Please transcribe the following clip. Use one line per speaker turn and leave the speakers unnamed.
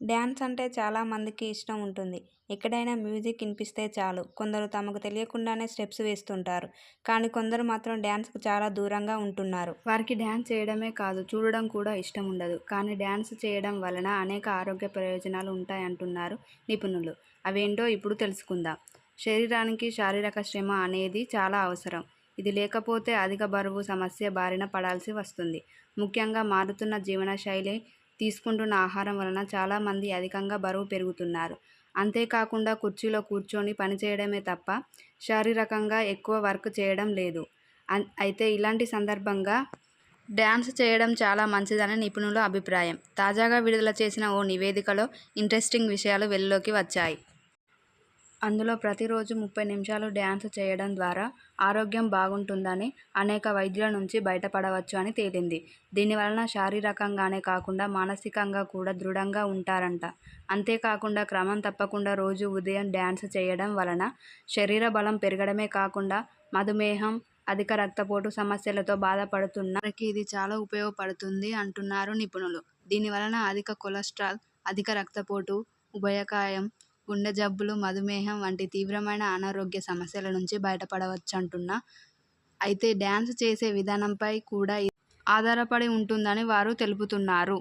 Dance అంటే చాలా మందికి ఇష్టం ఉంటుంది. ఎక్కడైనా మ్యూజిక్ వినిపిస్తే చాలు కొందరు తమకు తెలియకుండానే స్టెప్స్ వేస్తుంటారు. కానీ కొందరు మాత్రం డ్యాన్స్కు చాలా దూరంగా ఉంటున్నారు. వారికి డ్యాన్స్ చేయడమే కాదు చూడడం కూడా ఇష్టం ఉండదు. కానీ డ్యాన్స్ చేయడం వలన అనేక ఆరోగ్య ప్రయోజనాలు ఉంటాయంటున్నారు నిపుణులు. అవేంటో ఇప్పుడు తెలుసుకుందాం. శరీరానికి శారీరక శ్రమ అనేది చాలా అవసరం. ఇది లేకపోతే అధిక బరువు సమస్య బారిన పడాల్సి వస్తుంది. ముఖ్యంగా మారుతున్న జీవనశైలి, తీసుకుంటున్న ఆహారం వలన చాలామంది అధికంగా బరువు పెరుగుతున్నారు. అంతేకాకుండా కుర్చీలో కూర్చొని పనిచేయడమే తప్ప శారీరకంగా ఎక్కువ వర్క్ చేయడం లేదు. అయితే ఇలాంటి సందర్భంగా డ్యాన్స్ చేయడం చాలా మంచిదని నిపుణుల అభిప్రాయం. తాజాగా విడుదల చేసిన ఓ నివేదికలో ఇంట్రెస్టింగ్ విషయాలు వెలుగులోకి వచ్చాయి. అందులో ప్రతిరోజు ముప్పై నిమిషాలు డ్యాన్స్ చేయడం ద్వారా ఆరోగ్యం బాగుంటుందని, అనేక వైద్యుల నుంచి బయటపడవచ్చు అని తేలింది. దీని వలన శారీరకంగానే కాకుండా మానసికంగా కూడా దృఢంగా ఉంటారంట అంతేకాకుండా క్రమం తప్పకుండా రోజు ఉదయం డ్యాన్స్ చేయడం వలన శరీర బలం పెరగడమే కాకుండా మధుమేహం, అధిక రక్తపోటు సమస్యలతో బాధపడుతున్నకి ఇది చాలా ఉపయోగపడుతుంది అంటున్నారు నిపుణులు. దీనివలన అధిక కొలెస్ట్రాల్, అధిక రక్తపోటు, ఉభయకాయం గుండె జబ్బులు, మధుమేహం వంటి తీవ్రమైన అనారోగ్య సమస్యల నుంచి బయటపడవచ్చు అంటున్నా అయితే డ్యాన్స్ చేసే విధానంపై కూడా ఆధారపడి ఉంటుందని వారు తెలుపుతున్నారు.